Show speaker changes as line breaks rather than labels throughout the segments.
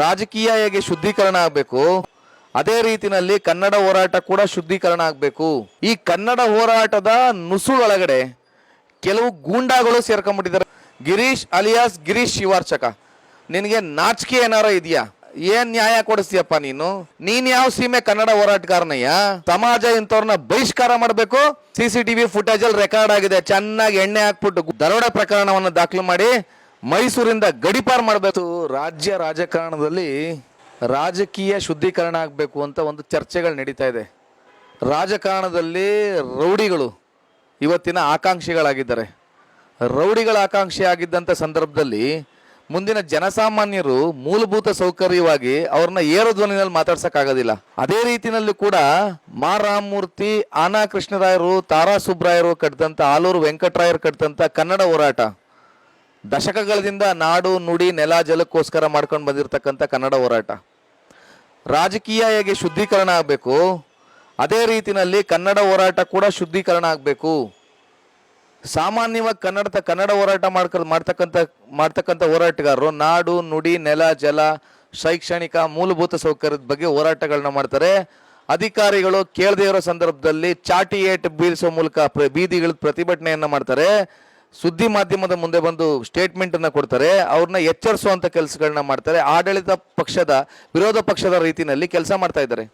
ರಾಜಕೀಯ ಹೇಗೆ ಶುದ್ಧೀಕರಣ ಆಗಬೇಕು. ಅದೇ ರೀತಿನಲ್ಲಿ ಕನ್ನಡ ಹೋರಾಟ ಕೂಡ ಶುದ್ಧೀಕರಣ ಆಗಬೇಕು. ಈ ಕನ್ನಡ ಹೋರಾಟದ ನುಸುಳೊಳಗಡೆ ಕೆಲವು ಗೂಂಡಾಗಳು ಸೇರ್ಕೊಂಡ್ಬಿಟ್ಟಿದ್ದಾರೆ. ಗಿರೀಶ್ ಅಲಿಯಾಸ್ ಗಿರೀಶ್ ಶಿವಾರ್ಚಕ, ನಿನಗೆ ನಾಚಿಕೆ ಏನಾರ ಇದೆಯಾ? ಏನ್ ನ್ಯಾಯ ಕೊಡಿಸ್ತೀಯಪ್ಪ ನೀನು? ನೀನ್ ಯಾವ ಸೀಮೆ ಕನ್ನಡ ಹೋರಾಟಗಾರನಯ್ಯ? ಸಮಾಜ ಇಂಥವ್ರನ್ನ ಬಹಿಷ್ಕಾರ ಮಾಡಬೇಕು. ಸಿ ಟಿವಿ ಫುಟೇಜ್ ಅಲ್ಲಿ ರೆಕಾರ್ಡ್ ಆಗಿದೆ. ಚೆನ್ನಾಗಿ ಎಣ್ಣೆ ಹಾಕ್ಬಿಟ್ಟು ದರೋಡೆ ಪ್ರಕರಣವನ್ನು ದಾಖಲು ಮಾಡಿ ಮೈಸೂರಿಂದ ಗಡಿಪಾರ್ ಮಾಡಬೇಕು. ರಾಜ್ಯ ರಾಜಕಾರಣದಲ್ಲಿ ರಾಜಕೀಯ ಶುದ್ಧೀಕರಣ ಆಗಬೇಕು ಅಂತ ಒಂದು ಚರ್ಚೆಗಳು ನಡೀತಾ ಇದೆ. ರಾಜಕಾರಣದಲ್ಲಿ ರೌಡಿಗಳು ಇವತ್ತಿನ ಆಕಾಂಕ್ಷಿಗಳಾಗಿದ್ದಾರೆ. ರೌಡಿಗಳ ಆಕಾಂಕ್ಷಿ ಆಗಿದ್ದಂಥ ಸಂದರ್ಭದಲ್ಲಿ ಮುಂದಿನ ಜನಸಾಮಾನ್ಯರು ಮೂಲಭೂತ ಸೌಕರ್ಯವಾಗಿ ಅವ್ರನ್ನ ಏರೋ ಧ್ವನಿನಲ್ಲಿ ಮಾತಾಡ್ಸಕ್ಕಾಗೋದಿಲ್ಲ. ಅದೇ ರೀತಿಯಲ್ಲಿ ಕೂಡ ಮಾ ರಾಮಮೂರ್ತಿ ಆನಾ ಕೃಷ್ಣರಾಯರು, ತಾರಾ ಸುಬ್ರಾಯರು ಕಟ್ಟಿದಂಥ ಆಲೂರು ವೆಂಕಟರಾಯರು ಕಟ್ಟಿದಂಥ ಕನ್ನಡ ಹೋರಾಟ. ದಶಕಗಳಿಂದ ನಾಡು, ನುಡಿ, ನೆಲ, ಜಲಕ್ಕೋಸ್ಕರ ಮಾಡ್ಕೊಂಡು ಬಂದಿರತಕ್ಕಂಥ ಕನ್ನಡ ಹೋರಾಟ. ರಾಜಕೀಯ ಹೇಗೆ ಶುದ್ಧೀಕರಣ ಆಗಬೇಕು. ಅದೇ ರೀತಿಯಲ್ಲಿ ಕನ್ನಡ ಹೋರಾಟ ಕೂಡ ಶುದ್ಧೀಕರಣ ಆಗಬೇಕು. ಸಾಮಾನ್ಯವಾಗಿ ಕನ್ನಡ ಕನ್ನಡ ಹೋರಾಟ ಮಾಡ್ಕ, ಮಾಡ್ತಕ್ಕಂಥ ಮಾಡ್ತಕ್ಕಂಥ ಹೋರಾಟಗಾರರು ನಾಡು, ನುಡಿ, ನೆಲ, ಜಲ, ಶೈಕ್ಷಣಿಕ ಮೂಲಭೂತ ಸೌಕರ್ಯದ ಬಗ್ಗೆ ಹೋರಾಟಗಳನ್ನ ಮಾಡ್ತಾರೆ. ಅಧಿಕಾರಿಗಳು ಕೇಳದೇ ಇರೋ ಸಂದರ್ಭದಲ್ಲಿ ಚಾಟಿ ಏಟ್ ಬೀರಿಸೋ ಮೂಲಕ ಬೀದಿಗಳ ಪ್ರತಿಭಟನೆಯನ್ನು ಮಾಡ್ತಾರೆ. ಸುದ್ದಿ ಮಾಧ್ಯಮದ ಮುಂದೆ ಬಂದು ಸ್ಟೇಟ್ಮೆಂಟ್ ಅನ್ನ ಕೊಡ್ತಾರೆ, ಅವ್ರನ್ನ ಎಚ್ಚರಿಸುವಂತ ಕೆಲಸಗಳನ್ನ ಮಾಡ್ತಾರೆ, ಆಡಳಿತ ಪಕ್ಷದ, ವಿರೋಧ ಪಕ್ಷದ ರೀತಿಯಲ್ಲಿ ಕೆಲಸ ಮಾಡ್ತಾ ಇದ್ದಾರೆ.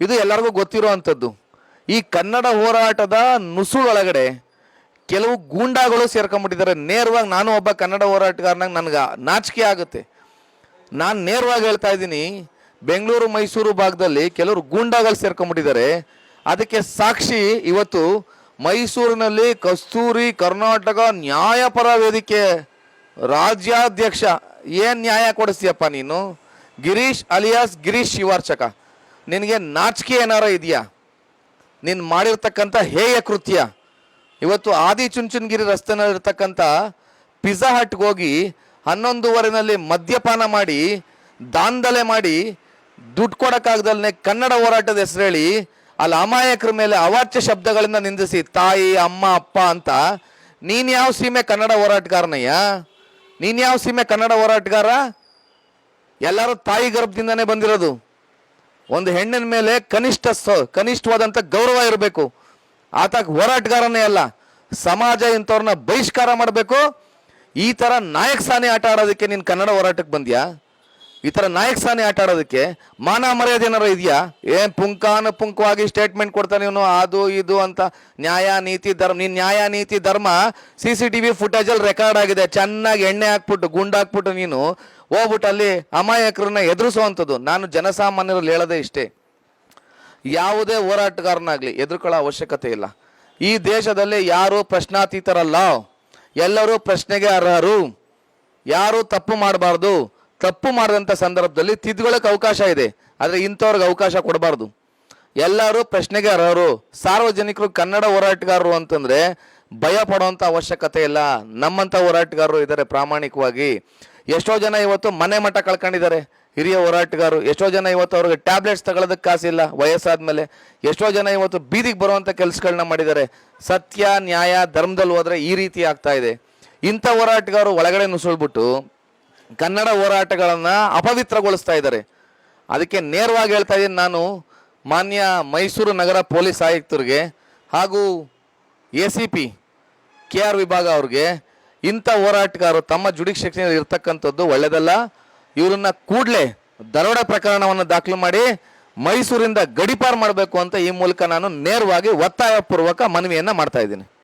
ಇದು ಎಲ್ಲರಿಗೂ ಗೊತ್ತಿರೋ ಅಂಥದ್ದು ಈ ಕನ್ನಡ ಹೋರಾಟದ ನುಸುಳೊಳಗಡೆ ಕೆಲವು ಗೂಂಡಾಗಳು ಸೇರ್ಕೊಂಡ್ಬಿಟ್ಟಿದ್ದಾರೆ. ನೇರವಾಗಿ ನಾನು ಒಬ್ಬ ಕನ್ನಡ ಹೋರಾಟಗಾರನಾಗ ನನಗೆ ನಾಚಿಕೆ ಆಗುತ್ತೆ. ನಾನು ನೇರವಾಗಿ ಹೇಳ್ತಾ ಇದ್ದೀನಿ, ಬೆಂಗಳೂರು, ಮೈಸೂರು ಭಾಗದಲ್ಲಿ ಕೆಲವರು ಗೂಂಡಾಗಳು ಸೇರ್ಕೊಂಡ್ಬಿಟ್ಟಿದ್ದಾರೆ. ಅದಕ್ಕೆ ಸಾಕ್ಷಿ ಇವತ್ತು ಮೈಸೂರಿನಲ್ಲಿ ಕಸ್ತೂರಿ ಕರ್ನಾಟಕ ನ್ಯಾಯಪರ ವೇದಿಕೆ ರಾಜ್ಯಾಧ್ಯಕ್ಷ ಏನು ನ್ಯಾಯ ಕೊಡಿಸ್ತೀಯಪ್ಪ ನೀನು? ಗಿರೀಶ್ ಅಲಿಯಾಸ್ ಗಿರೀಶ್ ಶಿವಾರ್ಚಕ ನಿನಗೆ ನಾಚಿಕೆ ಏನಾರ ಇದೆಯಾ? ನೀನು ಮಾಡಿರ್ತಕ್ಕಂಥ ಹೇಯ ಕೃತ್ಯ. ಇವತ್ತು ಆದಿ ಚುಂಚುನಗಿರಿ ರಸ್ತೆನಲ್ಲಿರ್ತಕ್ಕಂಥ ಪಿಜ್ಜಾ ಹಟ್ಗೆ ಹೋಗಿ ಹನ್ನೊಂದುವರೆನಲ್ಲಿ ಮದ್ಯಪಾನ ಮಾಡಿ, ದಾಂಧಲೆ ಮಾಡಿ ದುಡ್ಡು ಕೊಡೋಕ್ಕಾಗ್ದಲ್ನೇ ಕನ್ನಡ ಹೋರಾಟದ ಹೆಸರು ಹೇಳಿ ಅಲ್ಲಿ ಅಮಾಯಕರ ಮೇಲೆ ಅವಾಚ್ಯ ಶಬ್ದಗಳಿಂದ ನಿಂದಿಸಿ, ತಾಯಿ, ಅಮ್ಮ, ಅಪ್ಪ ಅಂತ, ನೀನು ಯಾವ ಸೀಮೆ ಕನ್ನಡ ಹೋರಾಟಗಾರನಯ್ಯ? ನೀನು ಯಾವ ಸೀಮೆ ಕನ್ನಡ ಹೋರಾಟಗಾರ? ಎಲ್ಲರೂ ತಾಯಿ ಗರ್ಭದಿಂದನೇ ಬಂದಿರೋದು. ಒಂದು ಹೆಣ್ಣಿನ ಮೇಲೆ ಕನಿಷ್ಠ ಕನಿಷ್ಠವಾದಂಥ ಗೌರವ ಇರಬೇಕು. ಆತ ಹೋರಾಟಗಾರನೇ ಅಲ್ಲ. ಸಮಾಜ ಇಂಥವ್ರನ್ನ ಬಹಿಷ್ಕಾರ ಮಾಡಬೇಕು. ಈ ಥರ ನಾಯಕ ಸಾನೆ ಆಟ ಆಡೋದಕ್ಕೆ ನೀನು ಕನ್ನಡ ಹೋರಾಟಕ್ಕೆ ಬಂದ್ಯಾ? ಈ ಥರ ನಾಯಕ ಸಾನೆ ಆಟ ಆಡೋದಕ್ಕೆ ಮಾನ ಮರ್ಯಾದೆ ಏನಾರ ಇದೆಯಾ? ಏನ್ ಪುಂಕಾನು ಪುಂಕವಾಗಿ ಸ್ಟೇಟ್ಮೆಂಟ್ ಕೊಡ್ತಾನೆ ಇವನು, ಅದು ಇದು ಅಂತ. ನ್ಯಾಯ, ನೀತಿ, ಧರ್ಮ. ನೀನು ನ್ಯಾಯ, ನೀತಿ, ಧರ್ಮ ಸಿ ಸಿ ಟಿ ವಿ ಫುಟೇಜಲ್ಲಿ ರೆಕಾರ್ಡ್ ಆಗಿದೆ. ಚೆನ್ನಾಗಿ ಎಣ್ಣೆ ಹಾಕ್ಬಿಟ್ಟು ಗುಂಡಾಕ್ಬಿಟ್ಟು ನೀನು ಹೋಗ್ಬಿಟ್ಟು ಅಲ್ಲಿ ಅಮಾಯಕರನ್ನ ಎದುರಿಸುವಂಥದ್ದು. ನಾನು ಜನಸಾಮಾನ್ಯರಲ್ಲಿ ಹೇಳೋದೇ ಇಷ್ಟೇ. ಯಾವುದೇ ಹೋರಾಟಗಾರನಾಗಲಿ ಎದುರ್ಕೊಳ್ಳೋ ಅವಶ್ಯಕತೆ ಇಲ್ಲ. ಈ ದೇಶದಲ್ಲಿ ಯಾರು ಪ್ರಶ್ನಾತೀತರಲ್ಲ. ಎಲ್ಲರೂ ಪ್ರಶ್ನೆಗೆ ಅರ್ಹರು. ಯಾರು ತಪ್ಪು ಮಾಡಬಾರ್ದು. ತಪ್ಪು ಮಾಡಿದಂಥ ಸಂದರ್ಭದಲ್ಲಿ ತಿದ್ದುಕೊಳ್ಳೋಕೆ ಅವಕಾಶ ಇದೆ. ಆದರೆ ಇಂಥವ್ರಿಗೆ ಅವಕಾಶ ಕೊಡಬಾರ್ದು. ಎಲ್ಲರೂ ಪ್ರಶ್ನೆಗೆ ಅರ್ಹರು ಸಾರ್ವಜನಿಕರು, ಕನ್ನಡ ಹೋರಾಟಗಾರರು ಅಂತಂದರೆ ಭಯ ಪಡುವಂಥ ಅವಶ್ಯಕತೆ ಇಲ್ಲ. ನಮ್ಮಂಥ ಹೋರಾಟಗಾರರು ಇದ್ದಾರೆ ಪ್ರಾಮಾಣಿಕವಾಗಿ. ಎಷ್ಟೋ ಜನ ಇವತ್ತು ಮನೆ ಮಠ ಕಳ್ಕೊಂಡಿದ್ದಾರೆ. ಹಿರಿಯ ಹೋರಾಟಗಾರರು, ಎಷ್ಟೋ ಜನ ಇವತ್ತು ಅವ್ರಿಗೆ ಟ್ಯಾಬ್ಲೆಟ್ಸ್ ತಗೊಳ್ಳೋದಕ್ಕೆ ಕಾಸಿಲ್ಲ ವಯಸ್ಸಾದ್ಮೇಲೆ. ಎಷ್ಟೋ ಜನ ಇವತ್ತು ಬೀದಿಗೆ ಬರುವಂಥ ಕೆಲಸಗಳನ್ನ ಮಾಡಿದ್ದಾರೆ. ಸತ್ಯ, ನ್ಯಾಯ, ಧರ್ಮದಲ್ಲಿ ಹೋದರೆ ಈ ರೀತಿ ಆಗ್ತಾ ಇದೆ. ಇಂಥ ಹೋರಾಟಗಾರರು ಒಳಗಡೆ ನುಸುಳ್ಬಿಟ್ಟು ಕನ್ನಡ ಹೋರಾಟಗಳನ್ನು ಅಪವಿತ್ರಗೊಳಿಸ್ತಾ ಇದ್ದಾರೆ. ಅದಕ್ಕೆ ನೇರವಾಗಿ ಹೇಳ್ತಾ ಇದ್ದೀನಿ, ನಾನು ಮಾನ್ಯ ಮೈಸೂರು ನಗರ ಪೊಲೀಸ್ ಆಯುಕ್ತರಿಗೆ ಹಾಗೂ A C P, K R ವಿಭಾಗ ಅವ್ರಿಗೆ ಇಂಥ ಹೋರಾಟಗಾರರು ತಮ್ಮ ಜುಡಿಕ್ಷನ್ ಇರ್ತಕ್ಕಂಥದ್ದು ಒಳ್ಳೆಯದಲ್ಲ. ಇವರನ್ನ ಕೂಡಲೇ ದರೋಡೆ ಪ್ರಕರಣವನ್ನು ದಾಖಲು ಮಾಡಿ ಮೈಸೂರಿಂದ ಗಡಿಪಾರು ಮಾಡಬೇಕು ಅಂತ ಈ ಮೂಲಕ ನಾನು ನೇರವಾಗಿ ಒತ್ತಾಯಪೂರ್ವಕ ಮನವಿಯನ್ನು ಮಾಡ್ತಾ ಇದ್ದೀನಿ.